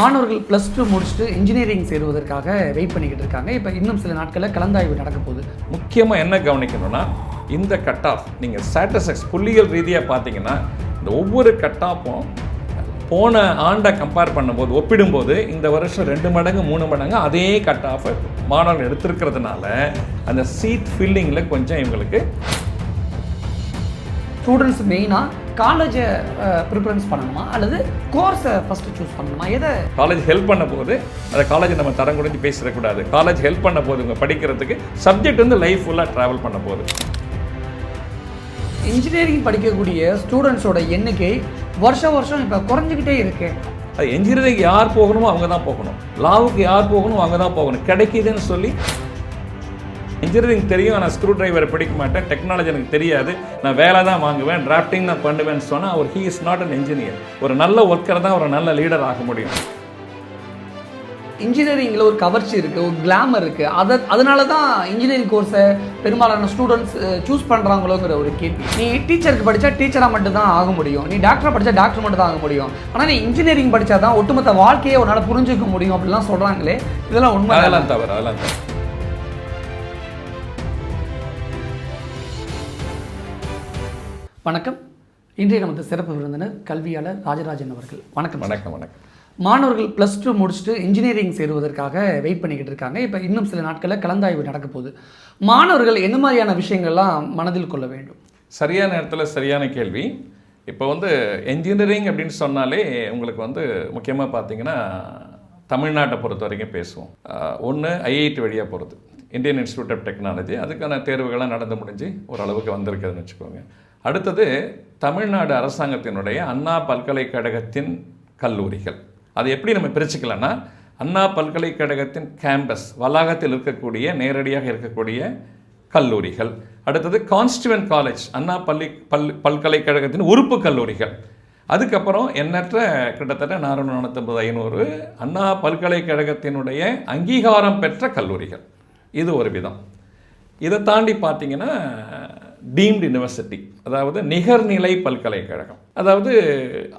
மாணவர்கள் plus two முடிச்சுட்டு engineering சேருவதற்காக வெயிட் பண்ணிக்கிட்டு இருக்காங்க. இப்போ இன்னும் சில நாட்களில் கலந்தாய்வு நடக்க போகுது. முக்கியமாக என்ன கவனிக்கணும்னா இந்த கட் ஆஃப் நீங்கள் ஸ்டாட்டஸ்டிக்ஸ் புள்ளிகள் ரீதியாக பார்த்தீங்கன்னா இந்த ஒவ்வொரு கட் ஆஃபும் போன ஆண்டை கம்பேர் பண்ணும்போது ஒப்பிடும்போது இந்த வருஷம் ரெண்டு மடங்கு மூணு மடங்கு அதே கட் ஆஃப் மாணவர்கள் எடுத்திருக்கிறதுனால அந்த சீட் ஃபில்லிங்கில் கொஞ்சம் இவங்களுக்கு ஸ்டூடெண்ட்ஸ் மெயினாக காலேஜை ப்ரிஃபரன்ஸ் பண்ணணுமா? அல்லது கோர்ஸை ஃபஸ்ட்டு சூஸ் பண்ணணுமா? எதை? காலேஜ் ஹெல்ப் பண்ண போது அந்த காலேஜ் நம்ம தரம் குறைஞ்சு பேசிடக்கூடாது. காலேஜ் ஹெல்ப் பண்ண போது இவங்க படிக்கிறதுக்கு சப்ஜெக்ட் வந்து லைஃப் ஃபுல்லாக ட்ராவல் பண்ண போகுது இன்ஜினியரிங் படிக்கக்கூடிய ஸ்டூடெண்ட்ஸோட எண்ணிக்கை வருஷம் வருஷம் இப்போ குறைஞ்சிக்கிட்டே இருக்கு. அது என்ஜினியரிங் யார் போகணுமோ அவங்க தான் போகணும். லாவுக்கு யார் போகணும் அவங்க தான் போகணும். கிடைக்குதுன்னு சொல்லி இன்ஜினியரிங் தெரியும் ஆனால் ஸ்க்ரூ டிரைவர் படிக்க மாட்டேன். டெக்னாலஜி எனக்கு தெரியாது. நான் வேலை தான் வாங்குவேன் டிராஃப்டிங் தான் பண்ணுவேன்னு சொன்னால் அவர் he is not an engineer ஒரு நல்ல ஒர்க்கர் தான் ஒரு நல்ல லீடர் ஆக முடியும். இன்ஜினியரிங்கில் ஒரு கவர்ச்சி இருக்குது ஒரு கிளாமர் இருக்குது அதை அதனால தான் இன்ஜினியரிங் கோர்ஸை பெரும்பாலான ஸ்டூடெண்ட்ஸ் சூஸ் பண்ணுறாங்களோங்கிற ஒரு கேள்வி. நீ டீச்சருக்கு படித்தா டீச்சராக மட்டும் தான் ஆக முடியும். நீ டாக்டராக படித்தா டாக்டர் மட்டும் தான் ஆக முடியும். ஆனால் நீ இன்ஜினியரிங் படித்தா தான் ஒட்டுமொத்த வாழ்க்கையை உன்னால் புரிஞ்சுக்க முடியும் அப்படிலாம் சொல்கிறாங்களே இதெல்லாம் உண்மை அதெல்லாம் தவறு அதெல்லாம் தவறு. வணக்கம். இன்றைய நமது சிறப்பு விருந்தினர் கல்வியாளர் ராஜராஜன் அவர்கள். வணக்கம். வணக்கம் வணக்கம். மாணவர்கள் ப்ளஸ் டூ முடிச்சுட்டு இன்ஜினியரிங் சேருவதற்காக வெயிட் பண்ணிக்கிட்டு இருக்காங்க. இப்போ இன்னும் சில நாட்களில் கலந்தாய்வு நடக்க போகுது. மாணவர்கள் என்ன மாதிரியான விஷயங்கள்லாம் மனதில் கொள்ள வேண்டும்? சரியான நேரத்தில் சரியான கேள்வி. இப்போ வந்து என்ஜினியரிங் அப்படின்னு சொன்னாலே உங்களுக்கு வந்து முக்கியமாக பார்த்தீங்கன்னா தமிழ்நாட்டை பொறுத்த வரைக்கும் பேசுவோம். ஒன்று ஐஐடி வழியாக போகிறது இந்தியன் இன்ஸ்டியூட் ஆஃப் டெக்னாலஜி அதுக்கான தேர்வுகள்லாம் நடந்து முடிஞ்சு ஓரளவுக்கு வந்திருக்குதுன்னு வச்சுக்கோங்க. அடுத்தது தமிழ்நாடு அரசாங்கத்தினுடைய அண்ணா பல்கலைக்கழகத்தின் கல்லூரிகள். அது எப்படி நம்ம பிரிச்சுக்கலாம்னா அண்ணா பல்கலைக்கழகத்தின் கேம்பஸ் வளாகத்தில் இருக்கக்கூடிய நேரடியாக இருக்கக்கூடிய கல்லூரிகள். அடுத்தது கான்ஸ்டியூவன்ட் காலேஜ் அண்ணா பள்ளி பல் பல்கலைக்கழகத்தின் உறுப்பு கல்லூரிகள். அதுக்கப்புறம் எண்ணற்ற கிட்டத்தட்ட நானூறு நானூற்றம்பது ஐநூறு அண்ணா பல்கலைக்கழகத்தினுடைய அங்கீகாரம் பெற்ற கல்லூரிகள். இது ஒரு விதம். இதை தாண்டி பார்த்தீங்கன்னா டீம்டு யுனிவர்சிட்டி அதாவது நிகர்நிலை பல்கலைக்கழகம். அதாவது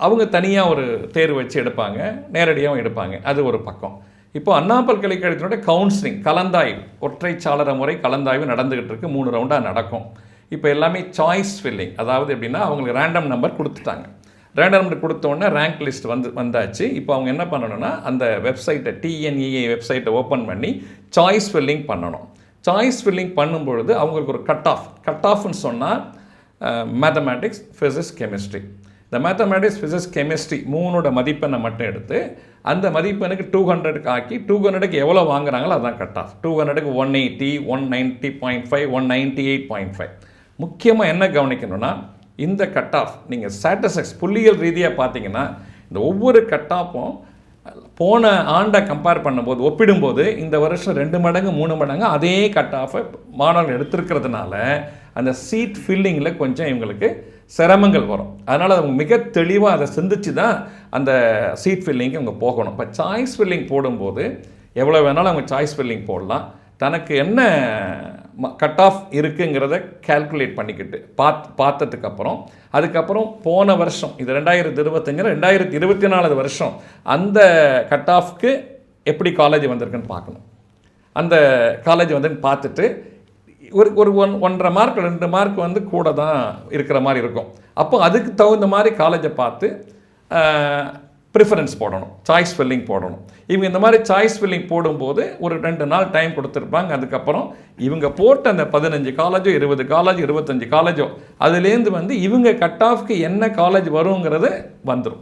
அவங்க தனியாக ஒரு தேர்வு வச்சு எடுப்பாங்க நேரடியாகவும் எடுப்பாங்க. அது ஒரு பக்கம். இப்போ அண்ணா பல்கலைக்கழகத்தினுடைய கவுன்சிலிங் கலந்தாய்வு ஒற்றைச்சாளர முறை கலந்தாய்வு நடந்துகிட்டு இருக்கு மூணு ரவுண்டாக நடக்கும். இப்போ எல்லாமே சாய்ஸ் ஃபில்லிங் அதாவது எப்படின்னா அவங்களுக்கு ரேண்டம் நம்பர் கொடுத்துட்டாங்க. ரேண்டம் நம்பர் கொடுத்தோடனே ரேங்க் லிஸ்ட் வந்து வந்தாச்சு. இப்போ அவங்க என்ன பண்ணணும்னா அந்த வெப்சைட்டை டிஎன்இஏ வெப்சைட்டை ஓப்பன் பண்ணி சாய்ஸ் ஃபில்லிங் பண்ணணும். சாய்ஸ் ஃபில்லிங் பண்ணும்பொழுது அவங்களுக்கு ஒரு கட் ஆஃப் கட் ஆஃப்னு சொன்னால் மேத்தமேட்டிக்ஸ் ஃபிசிக்ஸ் கெமிஸ்ட்ரி இந்த மேத்தமேட்டிக்ஸ் ஃபிசிக்ஸ் கெமிஸ்ட்ரி மூணோட மதிப்பெண்ணை மட்டும் எடுத்து அந்த மதிப்பெண்ணுக்கு டூ ஹண்ட்ரடுக்கு ஆக்கி டூ ஹண்ட்ரடுக்கு எவ்வளோ வாங்குறாங்களோ அதான் கட் ஆஃப் டூ ஹண்ட்ரடுக்கு one eighty one ninety point five one ninety eight point five முக்கியமாக என்ன கவனிக்கணும்னா இந்த கட் ஆஃப் நீங்கள் ஸ்டாட்டஸ்டிக்ஸ் புள்ளியியல் ரீதியாக பார்த்தீங்கன்னா இந்த ஒவ்வொரு கட் ஆஃபும் போன ஆண்டை கம்பேர் பண்ணும்போது ஒப்பிடும்போது இந்த வருஷம் ரெண்டு மடங்கு மூணு மடங்கு அதே கட் ஆஃபை மாணவர்கள் எடுத்திருக்கிறதுனால அந்த சீட் ஃபில்லிங்கில் கொஞ்சம் இவங்களுக்கு சிரமங்கள் வரும். அதனால் அவங்க மிக தெளிவாக அதை சிந்திச்சு தான் அந்த சீட் ஃபில்லிங்க்கு அவங்க போகணும். இப்போ சாய்ஸ் ஃபில்லிங் போடும்போது எவ்வளோ வேணாலும் அவங்க சாய்ஸ் ஃபில்லிங் போடலாம். தனக்கு என்ன கட் ஆஃப் இருக்குங்கிறத கேல்குலேட் பண்ணிக்கிட்டு பாத் பார்த்ததுக்கு அப்புறம் அதுக்கப்புறம் போன வருஷம் இது ரெண்டாயிரத்தி இருபத்தஞ்சில் ரெண்டாயிரத்தி இருபத்தி நாலாவது வருஷம் அந்த கட் ஆஃப்க்கு எப்படி காலேஜ் வந்திருக்குன்னு பார்க்கணும். அந்த காலேஜ் வந்து பார்த்துட்டு ஒரு ஒரு ஒன் ஒன்றரை மார்க் ரெண்டு மார்க் வந்து கூட தான் இருக்கிற மாதிரி இருக்கும். அப்போ அதுக்கு தகுந்த மாதிரி காலேஜை பார்த்து ப்ரிஃபரன்ஸ் போடணும் சாய்ஸ் ஃபில்லிங் போடணும். இவங்க இந்த மாதிரி சாய்ஸ் ஃபில்லிங் போடும்போது ஒரு ரெண்டு நாள் டைம் கொடுத்துருப்பாங்க. அதுக்கப்புறம் இவங்க போட்ட அந்த பதினஞ்சு காலேஜோ இருபது காலேஜ் இருபத்தஞ்சி காலேஜோ அதுலேருந்து வந்து இவங்க கட் ஆஃப்க்கு என்ன காலேஜ் வருங்கிறது வந்துடும்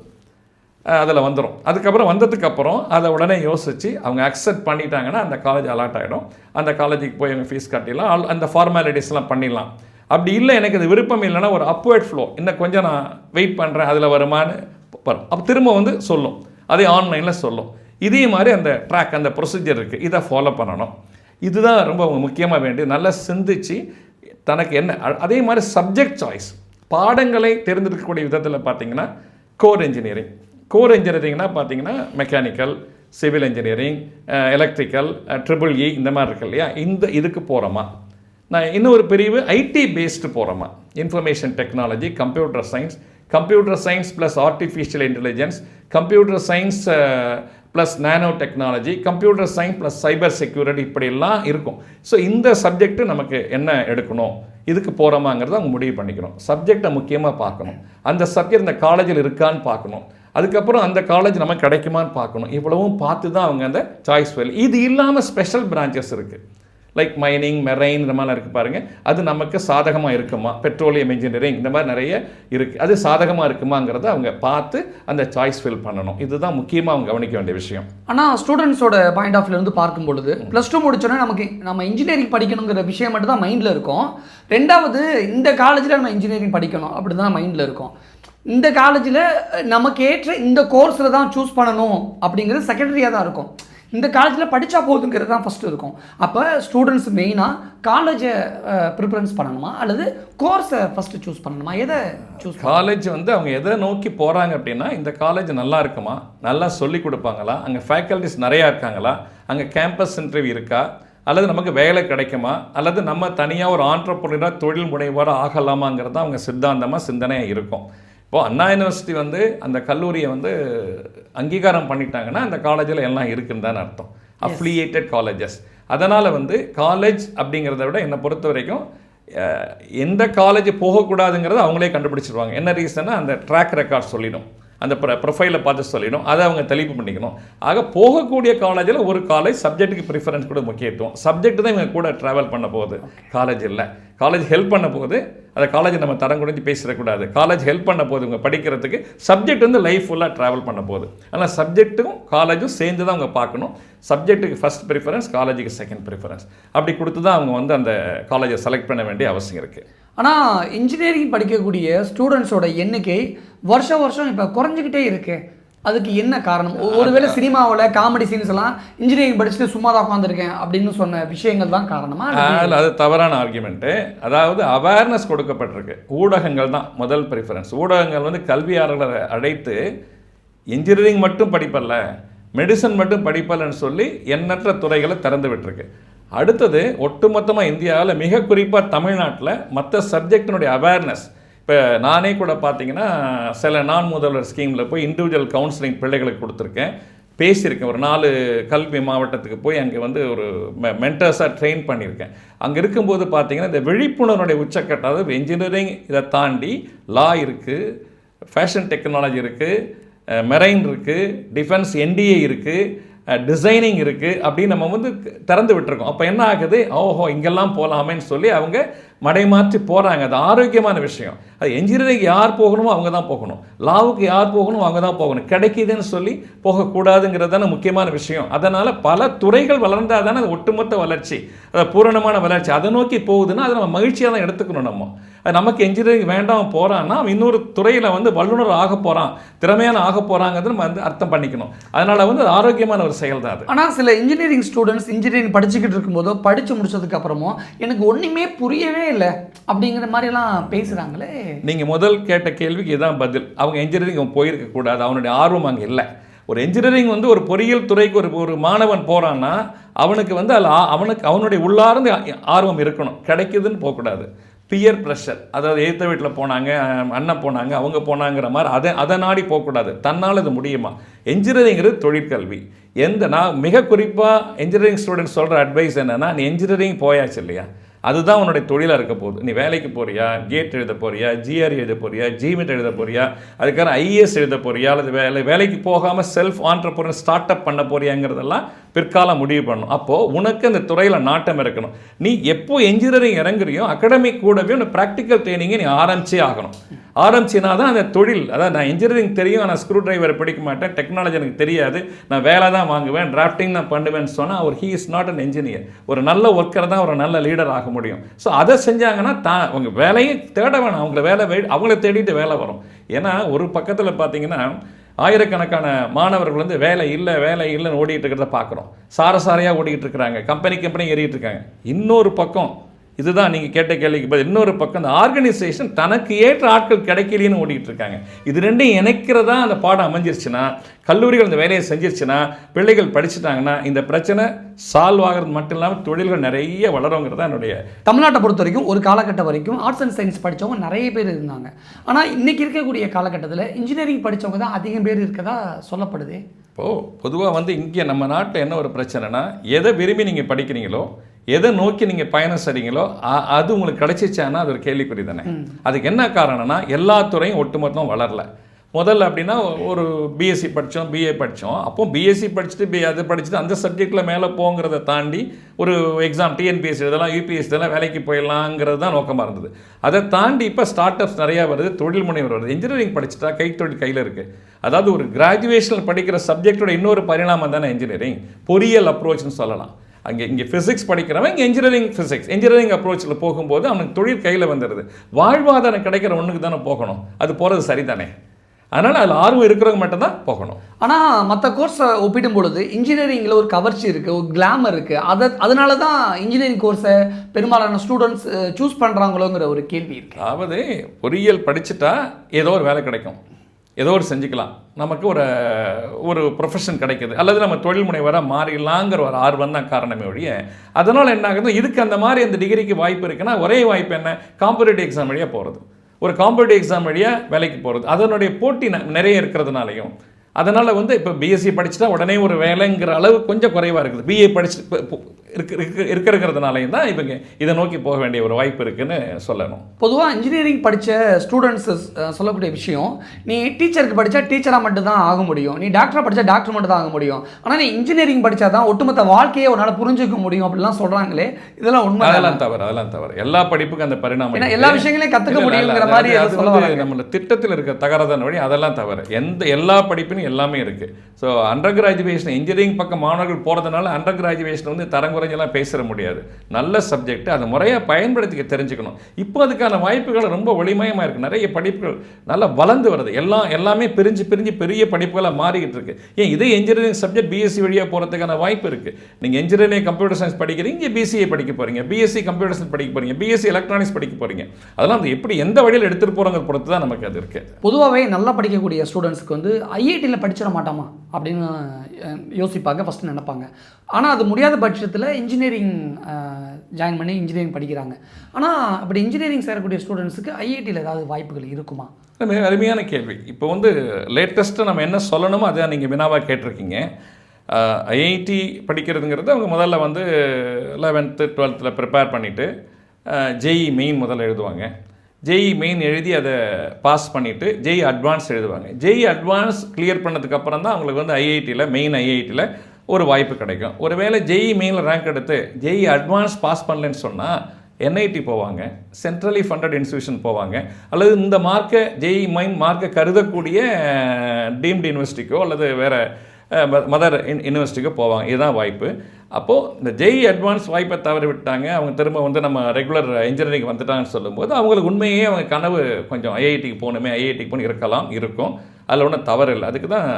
அதில் வந்துடும் அதுக்கப்புறம் வந்ததுக்கப்புறம் அதை உடனே யோசித்து அவங்க அக்செப்ட் பண்ணிட்டாங்கன்னா அந்த காலேஜ் அலாட் ஆகிடும் அந்த காலேஜுக்கு போய் அவங்க ஃபீஸ் கட்டிடலாம். ஆல் அந்த ஃபார்மாலிட்டிஸ்லாம் பண்ணிடலாம். அப்படி இல்லை எனக்கு இது விருப்பம் இல்லைன்னா ஒரு அப்வேர்ட் ஃப்ளோ இன்னும் கொஞ்சம் நான் வெயிட் பண்ணுறேன் அதில் வருமானு வரும். அப்போ திரும்ப வந்து சொல்லும். அதே ஆன்லைனில் சொல்லும். இதே மாதிரி அந்த ட்ராக் அந்த ப்ரொசீஜர் இருக்குது இதை ஃபாலோ பண்ணணும். இதுதான் ரொம்ப முக்கியமாக வேண்டியது. நல்லா சிந்திச்சு தனக்கு என்ன அதே மாதிரி சப்ஜெக்ட் சாய்ஸ் பாடங்களை தேர்ந்தெடுக்கக்கூடிய விதத்தில் பார்த்தீங்கன்னா கோர் இன்ஜினியரிங் கோர் இன்ஜினியரிங்னா பார்த்தீங்கன்னா mechanical civil engineering electrical triple E இந்த மாதிரி இருக்கு இல்லையா? இந்த இதுக்கு போகிறோமா நான் இன்னொரு பிரிவு ஐடி பேஸ்டு போகிறோமா information technology computer science computer science plus artificial intelligence computer science plus nano technology computer science plus cyber security இப்படியெல்லாம் இருக்கும். ஸோ இந்த சப்ஜெக்ட்டு நமக்கு என்ன எடுக்கணும்? இதுக்கு போகிறோமாங்கிறத அவங்க முடிவு பண்ணிக்கணும். சப்ஜெக்டை முக்கியமாக பார்க்கணும். அந்த சப்ஜெக்ட் இந்த காலேஜில் இருக்கான்னு பார்க்கணும். அதுக்கப்புறம் அந்த காலேஜ் நமக்கு கிடைக்குமான்னு பார்க்கணும். இவ்வளவும் பார்த்து தான் அவங்க அந்த சாய்ஸ் ஃபெயில் இது இல்லாமல் ஸ்பெஷல் பிரான்ச்சஸ் இருக்குது லைக் மைனிங் மெரைன் இந்த மாதிரிலாம் இருக்குது பாருங்கள் அது நமக்கு சாதகமாக இருக்குமா? பெட்ரோலியம் இன்ஜினியரிங் இந்த மாதிரி நிறைய இருக்குது அது சாதகமாக இருக்குமாங்கிறத அவங்க பார்த்து அந்த சாய்ஸ் ஃபில் பண்ணணும். இதுதான் முக்கியமாக அவங்க கவனிக்க வேண்டிய விஷயம். ஆனால் ஸ்டூடெண்ட்ஸோட பாயிண்ட் ஆஃப் இருந்து பார்க்கும் பொழுது ப்ளஸ் டூ முடிச்சோன்னா நமக்கு நம்ம இன்ஜினியரிங் படிக்கணுங்கிற விஷயம் மட்டும் தான் மைண்டில் இருக்கும். ரெண்டாவது இந்த காலேஜில் நம்ம இன்ஜினியரிங் படிக்கணும். அப்படி தான் மைண்டில் இருக்கும். இந்த காலேஜில் நமக்கு ஏற்ற இந்த கோர்ஸில் தான் சூஸ் பண்ணணும் அப்படிங்கிறது செகண்டரியாக தான் இருக்கும். இந்த காலேஜில் படித்தா போதுங்கிறது தான் ஃபஸ்ட்டு இருக்கும். அப்போ ஸ்டூடெண்ட்ஸ் மெயினாக காலேஜை ப்ரிஃபரன்ஸ் பண்ணணுமா? அல்லது கோர்ஸை ஃபஸ்ட்டு சூஸ் பண்ணணுமா? எதை சூஸ் காலேஜ் வந்து அவங்க எதை நோக்கி போகிறாங்க அப்படின்னா இந்த காலேஜ் நல்லா இருக்குமா? நல்லா சொல்லி கொடுப்பாங்களா? அங்கே ஃபேக்கல்டிஸ் நிறையா இருக்காங்களா? அங்கே கேம்பஸ் இன்டர்வியூ இருக்கா? அல்லது நமக்கு வேலை கிடைக்குமா? அல்லது நம்ம தனியாக ஒரு ஆண்டர்பிரினராக தொழில் முனைவோராக ஆகலாமாங்கிறது தான் அவங்க சித்தாந்தமாக சிந்தனையாக இருக்கும். இப்போது அண்ணா யூனிவர்சிட்டி வந்து அந்த கல்லூரியை வந்து அங்கீகாரம் பண்ணிட்டாங்கன்னா அந்த காலேஜில் எல்லாம் இருக்குன்னு தான் அர்த்தம். அஃப்ளியேட்டட் காலேஜஸ் அதனால் வந்து காலேஜ் அப்படிங்கிறத விட என்னை பொறுத்த வரைக்கும் எந்த காலேஜ் போகக்கூடாதுங்கிறத அவங்களே கண்டுபிடிச்சிருவாங்க. என்ன ரீசன்னா அந்த ட்ராக் ரெக்கார்ட் சொல்லிடும். அந்த ப்ர ப்ரொஃபைலை பார்த்து சொல்லிடும் அதை அவங்க தெளிவு பண்ணிக்கணும். ஆக போகக்கூடிய காலேஜில் ஒரு காலேஜ் சப்ஜெக்ட்டுக்கு ப்ரிஃபரன்ஸ் கூட முக்கியத்துவம். சப்ஜெக்ட் தான் இவங்க கூட ட்ராவல் பண்ண போகுது. காலேஜ் இல்லை. காலேஜ் ஹெல்ப் பண்ண போகுது. அந்த காலேஜ் நம்ம தரம் குறைஞ்சி பேசிடக்கூடாது. காலேஜ் ஹெல்ப் பண்ண போகுது இவங்க படிக்கிறதுக்கு. சப்ஜெக்ட் வந்து லைஃப் ஃபுல்லாக ட்ராவல் பண்ண போகுது. ஆனால் சப்ஜெக்ட்டும் காலேஜும் சேர்ந்து தான் அவங்க பார்க்கணும். சப்ஜெக்ட்டுக்கு ஃபஸ்ட் ப்ரிஃபரன்ஸ் காலேஜுக்கு செகண்ட் ப்ரிஃபரன்ஸ் அப்படி கொடுத்து தான் அவங்க வந்து அந்த காலேஜை செலக்ட் பண்ண வேண்டிய அவசியம் இருக்குது ஆனால் இன்ஜினியரிங் படிக்கக்கூடிய ஸ்டூடெண்ட்ஸோட எண்ணிக்கை வருஷம் வருஷம் இப்போ குறைஞ்சிக்கிட்டே இருக்கு. அதுக்கு என்ன காரணம்? ஒருவேளை சினிமாவில் காமெடி சீன்ஸ் எல்லாம் இன்ஜினியரிங் படிச்சுட்டு சும்மா தான் உட்காந்துருக்கேன் அப்படின்னு சொன்ன விஷயங்கள் தான் காரணமா? அல்லது- அதில் அது தவறான ஆர்குமெண்ட்டு அதாவது அவேர்னஸ் கொடுக்கப்பட்டிருக்கு. ஊடகங்கள் தான் முதல் ப்ரிஃபரன்ஸ் ஊடகங்கள் வந்து கல்வியாளர்களை அழைத்து இன்ஜினியரிங் மட்டும் படிப்பல்ல மெடிசன் மட்டும் படிப்பல்லன்னு சொல்லி எண்ணற்ற துறைகளை திறந்து விட்டுருக்கு. அடுத்தது ஒட்டுமொத்தமாக இந்தியாவில் மிக குறிப்பாக தமிழ்நாட்டில் மற்ற சப்ஜெக்டினுடைய அவேர்னஸ் இப்போ நானே கூட பார்த்தீங்கன்னா சில நான் முதல்வர் ஸ்கீமில் போய் இண்டிவிஜுவல் கவுன்சிலிங் பிள்ளைகளுக்கு கொடுத்துருக்கேன். பேசியிருக்கேன். ஒரு நாலு கல்வி மாவட்டத்துக்கு போய் அங்கே வந்து ஒரு மென்டர்ஸாக ட்ரெயின் பண்ணியிருக்கேன். அங்கே இருக்கும்போது பார்த்தீங்கன்னா இந்த விழிப்புணர்வுடைய உச்சக்கட்டம் அதாவது இன்ஜினியரிங் இதை தாண்டி லா இருக்குது ஃபேஷன் டெக்னாலஜி இருக்குது மெரைன் இருக்குது டிஃபென்ஸ் என்டிஏ இருக்குது டிசைனிங் இருக்குது அப்படின்னு நம்ம வந்து திறந்து விட்டுருக்கோம். அப்போ என்ன ஆகுது? ஓஹோ இங்கெல்லாம் போகலாமேன்னு சொல்லி அவங்க மடைமாற்றி போகிறாங்க அது ஆரோக்கியமான விஷயம். அது என்ஜினியரிங் யார் போகணுமோ அவங்க தான் போகணும். லாவுக்கு யார் போகணும் அவங்க தான் போகணும். கிடைக்குதுன்னு சொல்லி போகக்கூடாதுங்கிறது தானே முக்கியமான விஷயம். அதனால் பல துறைகள் வளர்ந்தால் தானே அது ஒட்டுமொத்த வளர்ச்சி. அது பூரணமான வளர்ச்சி. அதை நோக்கி போகுதுன்னா அதை நம்ம மகிழ்ச்சியாக தான் எடுத்துக்கணும் நம்ம. நமக்கு என்ஜினியரிங் வேண்டாம் போகிறான்னா அவன் இன்னொரு துறையில் வந்து வல்லுநர் ஆக போகிறான் திறமையான ஆக போகிறாங்கிறது நம்ம வந்து அர்த்தம் பண்ணிக்கணும். அதனால் வந்து அது ஆரோக்கியமான ஒரு செயல் தான் அது. ஆனால் சில இன்ஜினியரிங் ஸ்டூடெண்ட்ஸ் இன்ஜினியரிங் படிச்சுக்கிட்டு இருக்கும்போதோ படித்து முடிச்சதுக்கு அப்புறமோ எனக்கு ஒன்றுமே புரியவே இல்லை அப்படிங்கிற மாதிரிலாம் பேசுகிறாங்களே நீங்கள் முதல் கேட்ட கேள்விக்கு இதான் பதில். அவங்க இன்ஜினியரிங் போயிருக்க கூடாது அவனுடைய ஆர்வம் அங்கே இல்லை. ஒரு இன்ஜினியரிங் வந்து ஒரு பொறியியல் துறைக்கு ஒரு ஒரு மாணவன் போகிறான்னா அவனுக்கு வந்து அதில் அவனுக்கு அவனுடைய உள்ளார்ந்து ஆர்வம் இருக்கணும். கிடைக்குதுன்னு போகக்கூடாது. பியர் ப்ரெஷர் அதாவது எழுத்த வீட்டில் போனாங்க அண்ணன் போனாங்க அவங்க போனாங்கிற மாதிரி அதை அதை நாடி போகக்கூடாது. தன்னால் இது முடியுமா? என்ஜினியரிங்கிறது தொழிற்கல்வி. எந்த நான் மிக குறிப்பாக என்ஜினியரிங் ஸ்டூடெண்ட்ஸ் சொல்கிற அட்வைஸ் என்னென்னா நீ என்ஜினியரிங் போயாச்சு இல்லையா? அதுதான் உன்னுடைய தொழிலாக இருக்க போகுது. நீ வேலைக்கு போறியா? கேட் எழுத போறியா? ஜிஆர் எழுத போறியா? ஜிமெட் எழுத போறியா? அதுக்கான ஐஏஎஸ் எழுத போறியா? அல்லது வேலை வேலைக்கு போகாமல் செல்ஃப் ஆண்டர்பனர் ஸ்டார்ட் அப் பண்ண போறியாங்கிறதெல்லாம் பிற்காலம் முடிவு பண்ணணும். அப்போது உனக்கு அந்த துறையில் நாட்டம் இருக்கணும். நீ எப்போ என்ஜினியரிங் இறங்குறியோ அகாடமிக் கூடவே உனக்கு ப்ராக்டிக்கல் ட்ரைனிங்கை நீ ஆரம்பிச்சே ஆகணும். ஆரம்பிச்சினா தான் அந்த தொழில் அதாவது நான் இன்ஜினியரிங் தெரியும் ஆனால் ஸ்க்ரூ டிரைவர் படிக்க மாட்டேன் டெக்னாலஜி எனக்கு தெரியாது நான் வேலை தான் வாங்குவேன் டிராஃப்டிங் நான் பண்ணுவேன்னு சொன்னால் அவர் he is not an engineer ஒரு நல்ல ஒர்க்கர் தான் ஒரு நல்ல லீடர் ஆக முடியும். ஸோ அதை செஞ்சாங்கன்னா தான் அவங்க வேலையை தேட வேணாம். அவங்கள வேலை அவங்கள தேடிட்டு வேலை வரும். ஏன்னா ஒரு பக்கத்தில் பார்த்தீங்கன்னா ஆயிரக்கணக்கான மாணவர்கள் வந்து வேலை இல்லை வேலை இல்லைன்னு ஓடிக்கிட்டு இருக்கிறத பார்க்குறோம். சாரசாரையாக ஓடிக்கிட்டு இருக்கிறாங்க. கம்பெனி கம்பெனி ஏறிட்டு இருக்காங்க. இன்னொரு பக்கம் இதுதான் நீங்கள் கேட்ட கேள்விக்கு பதில். இன்னொரு பக்கம் இந்த ஆர்கனைசேஷன் தனக்கு ஏற்ற ஆட்கள் கிடைக்கலையுன்னு ஓடிட்டு இருக்காங்க. இது ரெண்டையும் இணைக்கிறதா அந்த பாடம் அமைஞ்சிருச்சுன்னா கல்லூரிகள் இந்த வேலையை செஞ்சிருச்சுன்னா பிள்ளைகள் படிச்சுட்டாங்கன்னா இந்த பிரச்சனை சால்வ் ஆகிறது மட்டும் இல்லாமல் தொழில்கள் நிறைய வளருங்கிறது தான் என்னுடைய தமிழ்நாட்டை பொறுத்த வரைக்கும் ஒரு காலகட்டம் வரைக்கும் ஆர்ட்ஸ் அண்ட் சயின்ஸ் படித்தவங்க நிறைய பேர் இருந்தாங்க. ஆனால் இன்னைக்கு இருக்கக்கூடிய காலகட்டத்தில் இன்ஜினியரிங் படித்தவங்க தான் அதிகம் பேர் இருக்கதா சொல்லப்படுது. இப்போது பொதுவாக வந்து இங்கே நம்ம நாட்டில் என்ன ஒரு பிரச்சனைனா எதை விரும்பி நீங்கள் படிக்கிறீங்களோ எதை நோக்கி நீங்கள் பயணம் செய்றீங்களோ அ- அது உங்களுக்கு கிடைச்சிச்சானா அது ஒரு கேள்விக்குறி தானே. அதுக்கு என்ன காரணம்னா எல்லா துறையும் ஒட்டுமொத்தம் வளரல. முதல்ல அப்படின்னா ஒரு பிஎஸ்சி படித்தோம் பிஏ படித்தோம் அப்போ பிஎஸ்சி படிச்சுட்டு பி அது படிச்சுட்டு அந்த சப்ஜெக்டில் மேலே போங்கிறத தாண்டி ஒரு எக்ஸாம் டிஎன்பிஎஸ்சி இதெல்லாம் யூபிஎஸ்சி இதெல்லாம் வேலைக்கு போயிடலாங்கிறது தான் நோக்கமாக இருந்தது. அதை தாண்டி இப்போ ஸ்டார்ட் அப்ஸ் நிறையா வருது தொழில் முனைவர் வருது. இன்ஜினியரிங் படிச்சுட்டா கைத்தொழில் கையில் இருக்குது அதாவது ஒரு கிராஜுவேஷனில் படிக்கிற சப்ஜெக்டோட இன்னொரு பரிணாமம் தானே இன்ஜினியரிங் பொறியியல் அப்ரோச்னு சொல்லலாம். அங்கே இங்கே ஃபிசிக்ஸ் படிக்கிறவன் இங்கே இன்ஜினியரிங் ஃபிசிக்ஸ் இன்ஜினியரிங் அப்ரோச்சில் போகும்போது அவனுக்கு தொழில் கையில் வந்துடுது. வாழ்வாதாரம் கிடைக்கிற ஒன்றுக்கு தானே போகணும். அது போகிறது சரிதானே? அதனால் அதில் ஆர்வம் இருக்கிறவங்க மட்டும்தான் போகணும். ஆனால் மற்ற கோர்ஸை ஒப்பிடும் பொழுது இன்ஜினியரிங்கில் ஒரு கவர்ச்சி இருக்குது ஒரு கிளாமர் இருக்குது அதை அதனால தான் இன்ஜினியரிங் கோர்ஸை பெரும்பாலான ஸ்டூடெண்ட்ஸ் சூஸ் பண்ணுறாங்களோங்கிற ஒரு கேள்வி இருக்குது அதாவது பொறியியல் படிச்சுட்டா ஏதோ ஒரு வேலை கிடைக்கும். ஏதோ ஒரு செஞ்சுக்கலாம். நமக்கு ஒரு ஒரு ப்ரொஃபஷன் கிடைக்குது. அல்லது நம்ம தொழில் முனைவராக மாறிடலாங்கிற ஒரு ஆர்வம் தான் காரணமே ஒழிய அதனால் என்ன ஆகுது இதுக்கு அந்த மாதிரி அந்த டிகிரிக்கு வாய்ப்பு இருக்குன்னா ஒரே வாய்ப்பு என்ன? காம்படிட்டிவ் எக்ஸாம் வழியாக போகிறது ஒரு காம்படிட்டிவ் எக்ஸாம் வழியாக வேலைக்கு போகிறது அதனுடைய போட்டி ந- நிறைய இருக்கிறதுனாலையும். அதனால் வந்து இப்போ பிஎஸ்சி படிச்சுட்டா உடனே ஒரு வேலைங்கிற அளவு கொஞ்சம் குறைவாக இருக்குது. பிஏ படிச்சு இருக்க இருக்க- இருக்கிறதுனாலையும் தான் இவங்க இதை நோக்கி போக வேண்டிய ஒரு வாய்ப்பு இருக்குன்னு சொல்லணும். பொதுவாக இன்ஜினியரிங் படித்த ஸ்டூடெண்ட்ஸ் சொல்லக்கூடிய விஷயம் நீ டீச்சருக்கு படித்தா டீச்சராக மட்டும்தான் ஆக முடியும். நீ டாக்டராக படித்தா டாக்டர் மட்டும் தான் ஆக முடியும். ஆனால் நீ இன்ஜினியரிங் படித்தா தான் ஒட்டுமொத்த வாழ்க்கையை உன்னால் புரிஞ்சுக்க முடியும் அப்படிலாம் சொல்கிறாங்களே இதெல்லாம் உண்மை அதெல்லாம் தவறு அதெல்லாம் தவறு. எல்லா படிப்புக்கும் அந்த பரிணாமம். எல்லா விஷயங்களையும் இல்ல, முடியுங்கிற மாதிரி. நம்மள திட்டத்தில் இருக்க தகராதான வழி அதெல்லாம் தவறு. எந்த எல்லா படிப்பிலும் எல்லாமே இருக்கு. ஸோ அண்டர் கிராஜுவேஷன் இன்ஜினியரிங் பக்கம் மாணவர்கள் போறதுனால அண்டர் கிராஜுவேஷன் வந்து தரம் குறைஞ்செல்லாம் பேசிட முடியாது. நல்ல சப்ஜெக்ட் அதை முறையாக பயன்படுத்திக்க தெரிஞ்சுக்கணும். இப்போ அதுக்கான வாய்ப்புகள் ரொம்ப ஒளிமயமாக இருக்குது நிறைய படிப்புகள் நல்லா வளர்ந்து வருது. எல்லாம் எல்லாமே பிரிஞ்சு பிரிஞ்சு பெரிய படிப்புகளாக மாறிக்கிட்டு இருக்கு. ஏன் இதே இன்ஜினியரிங் சப்ஜெக்ட் பிஎஸ்சி வழியாக போகிறதுக்கான வாய்ப்பு இருக்குது நீங்கள் இன்ஜினியரிங் கம்ப்யூட்டர் சயின்ஸ் படிக்கிறீங்க இங்கே பிசிஏ படிக்க போகிறீங்க பிஎஸ்சி கம்ப்யூட்டர் சயின்ஸ் படிக்க போகிறீங்க பிஎஸ்சி எலக்ட்ரானிக்ஸ் படிக்க போறீங்க. அதெல்லாம் அது எப்படி எந்த வழியில் எடுத்துகிட்டு போகிறோங்க பொறுத்து தான் நமக்கு அது இருக்குது பொதுவாகவே நல்லா படிக்கக்கூடிய ஸ்டூடெண்ட்ஸ்க்கு வந்து ஐஐடியில் படிச்சிட மாட்டோமா? அப்படின்னு யோசிப்பாங்க ஃபஸ்ட்டு நினைப்பாங்க. ஆனால் அது முடியாத பட்சத்தில் இன்ஜினியரிங் ஜாயின் பண்ணி இன்ஜினியரிங் படிக்கிறாங்க. ஆனால் அப்படி இன்ஜினியரிங் சேரக்கூடிய ஸ்டூடெண்ட்ஸுக்கு ஐஐடியில் ஏதாவது வாய்ப்புகள் இருக்குமா? மிக அருமையான கேள்வி. இப்போ வந்து லேட்டஸ்ட்டு நம்ம என்ன சொல்லணுமோ அதை நீங்கள் வினாவாக கேட்டிருக்கீங்க. ஐஐடி படிக்கிறதுங்கிறது அவங்க முதல்ல வந்து லெவன்த்து டுவெல்த்தில் ப்ரிப்பேர் பண்ணிவிட்டு ஜெஇ மெயின் முதல்ல எழுதுவாங்க. ஜெஇ மெயின் எழுதி அதை பாஸ் பண்ணிவிட்டு ஜெஇ அட்வான்ஸ் எழுதுவாங்க. ஜெஇ அட்வான்ஸ் கிளியர் பண்ணதுக்கப்புறம் தான் அவங்களுக்கு வந்து ஐஐடியில் மெயின் ஐஐடியில் ஒரு வாய்ப்பு கிடைக்கும். ஒருவேளை ஜெஇ மெயில் ரேங்க் எடுத்து ஜெஇ அட்வான்ஸ் பாஸ் பண்ணலன்னு சொன்னால் என்ஐடி போவாங்க சென்ட்ரலி ஃபண்டட் இன்ஸ்டியூஷன் போவாங்க அல்லது இந்த மார்க்கை ஜெய் மைன் மார்க்கை கருதக்கூடிய டீம்டு யூனிவர்சிட்டிக்கோ அல்லது வேறு மதர் யூனிவர்சிட்டிக்கோ போவாங்க. இதுதான் வாய்ப்பு. அப்போது இந்த ஜெய் அட்வான்ஸ் வாய்ப்பை தவறி விட்டாங்க அவங்க திரும்ப வந்து நம்ம ரெகுலர் இன்ஜினியரிங் வந்துட்டாங்கன்னு சொல்லும்போது அவங்களுக்கு உண்மையே அவங்க கனவு கொஞ்சம் ஐஐடிக்கு போகணுமே ஐஐடிக்கு போகணும் இருக்கலாம் இருக்கும். அதில் ஒன்றும் தவறு இல்லை. அதுக்கு தான்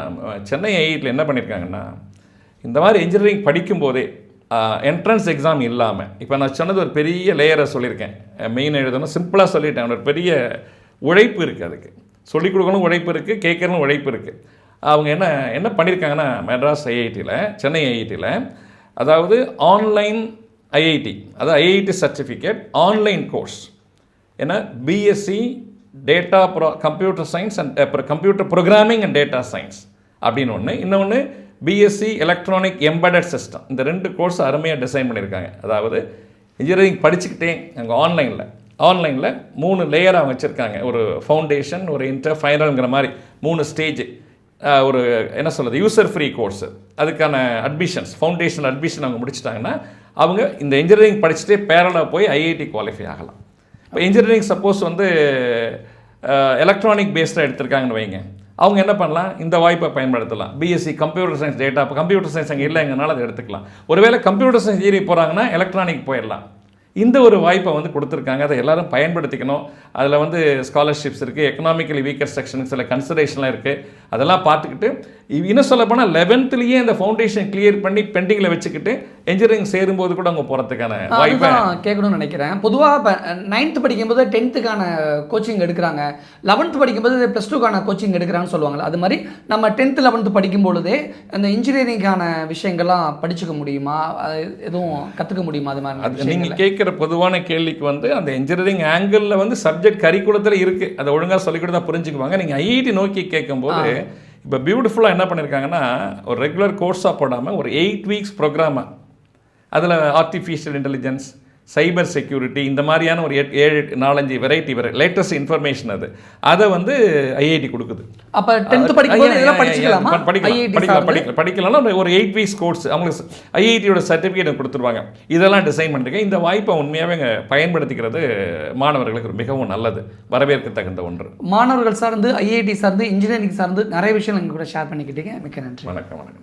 சென்னை ஐஐடியில் என்ன பண்ணியிருக்காங்கன்னா இந்த மாதிரி இன்ஜினியரிங் படிக்கும்போதே என்ட்ரன்ஸ் எக்ஸாம் இல்லாமல் இப்போ நான் சொன்னது ஒரு பெரிய லேயரை சொல்லியிருக்கேன். மெயின் எழுதணும் சிம்பிளாக சொல்லிட்டேன். ஒரு பெரிய உழைப்பு இருக்குது அதுக்கு. சொல்லிக் கொடுக்கணும் உழைப்பு இருக்குது கேட்கறணும் உழைப்பு இருக்குது அவங்க என்ன என்ன பண்ணியிருக்காங்கன்னா மெட்ராஸ் ஐஐடியில் சென்னை ஐஐடியில் அதாவது ஆன்லைன் ஐஐடி அதாவது ஐஐடி சர்டிஃபிகேட் ஆன்லைன் கோர்ஸ் ஏன்னா BSc data pro computer science and அப்புறம் computer programming and data science அப்படின்னு ஒன்று இன்னொன்று பிஎஸ்சி எலக்ட்ரானிக் எம்பெடட் சிஸ்டம் இந்த ரெண்டு கோர்ஸ் அருமையாக டிசைன் பண்ணியிருக்காங்க. அதாவது இன்ஜினியரிங் படிச்சுக்கிட்டே அங்கே ஆன்லைனில் ஆன்லைனில் மூணு லேயர் அவங்க வச்சுருக்காங்க. ஒரு ஃபவுண்டேஷன் ஒரு இன்டர் ஃபைனல்ங்கிற மாதிரி மூணு ஸ்டேஜ் ஒரு என்ன சொல்கிறது யூசர் ஃப்ரீ கோர்ஸு அதுக்கான அட்மிஷன்ஸ் ஃபவுண்டேஷன் அட்மிஷன் அவங்க முடிச்சிட்டாங்கன்னா அவங்க இந்த இன்ஜினியரிங் படிச்சுட்டே பேரலாக போய் ஐஐடி குவாலிஃபை ஆகலாம். இப்போ இன்ஜினியரிங் சப்போஸ் வந்து எலக்ட்ரானிக் பேஸ்டாக எடுத்திருக்காங்கன்னு வைங்க. அவங்க என்ன பண்ணலாம்? இந்த வாய்ப்பை பயன்படுத்தலாம். பிஎஸ்சி கம்ப்யூட்டர் சயின்ஸ் டேட்டா இப்போ கம்ப்யூட்டர் சயின்ஸ் அங்கே இல்லைங்கனால அதை எடுத்துக்கலாம். ஒருவேளை கம்ப்யூட்டர் சயின்ஸ் இன்ஜினியரிங் போகிறாங்கன்னா எலக்ட்ரானிக் போயிடலாம். இந்த ஒரு வாய்ப்பை வந்து கொடுத்துருக்காங்க. அதை எல்லாரும் பயன்படுத்திக்கணும். அதில் வந்து ஸ்காலர்ஷிப்ஸ் இருக்குது எக்கனாமிக்கலி வீக்கர் செக்ஷனுக்கு சில கன்சிடரேஷன்லாம் இருக்குது அதெல்லாம் பார்த்துக்கிட்டு இன்னும் சொல்ல போனால் லெவன்த்துலேயே அந்த ஃபவுண்டேஷன் கிளியர் பண்ணி பெண்டிங்கில் வச்சுக்கிட்டு இன்ஜினியரிங் சேரும்போது கூட அவங்க போகிறதுக்கான வாய்ப்பை கேட்கணும்னு நினைக்கிறேன். பொதுவாக இப்போ நைன்த்து படிக்கும்போது டென்த்துக்கான கோச்சிங் எடுக்கிறாங்க. லெவன்த்து படிக்கும்போது ப்ளஸ் டூக்கான கோச்சிங் எடுக்கிறாங்கன்னு சொல்லுவாங்கல்ல. அது மாதிரி நம்ம டென்த்து லெவன்த்து படிக்கும் பொழுதே அந்த இன்ஜினியரிங்கான விஷயங்கள்லாம் படிச்சுக்க முடியுமா? எதுவும் கற்றுக்க முடியுமா? அது மாதிரி நீங்கள் கேட்குற பொதுவான கேள்விக்கு வந்து அந்த இன்ஜினியரிங் ஆங்கிளில் வந்து சப்ஜெக்ட் கரிக்குலத்தில் இருக்குது அதை ஒழுங்காக சொல்லிக் கொடுத்தா புரிஞ்சுக்குவாங்க. நீங்கள் ஐஐடி நோக்கி கேட்கும்போது இப்போ பியூட்டிஃபுல்லாக என்ன பண்ணியிருக்காங்கன்னா ஒரு ரெகுலர் கோர்ஸாக போடாமல் ஒரு எயிட் வீக்ஸ் ப்ரோக்ராமாக அதில் ஆர்டிஃபிஷியல் இன்டெலிஜென்ஸ் சைபர் செக்யூரிட்டி இந்த மாதிரியான ஒரு ஏழு நாலஞ்சு வெரைட்டி வெரை லேட்டஸ்ட் இன்ஃபர்மேஷன் அது. அதை வந்து ஐஐடி கொடுக்குது. அப்போ டென்த்து படிக்கலாம் படிக்கலாம்? படிக்கலாம். படிக்கலாம்னா ஒரு எயிட் வீக்ஸ் கோர்ஸ் அவங்களுக்கு ஐஐடியோட சர்டிஃபிகேட் கொடுத்துருவாங்க. இதெல்லாம் டிசைன் பண்ணிருக்கேன். இந்த வாய்ப்பை உண்மையாகவே பயன்படுத்திக்கிறது மாணவர்களுக்கு மிகவும் நல்லது. வரவேற்க தகுந்த ஒன்று. மாணவர்கள் சார்ந்து ஐஐடி சார்ந்து இன்ஜினியரிங் சார்ந்து நிறைய விஷயங்கள் எங்க கூட ஷேர் பண்ணிக்கிட்டீங்க. மிக்க நன்றி. வணக்கம் வணக்கம்.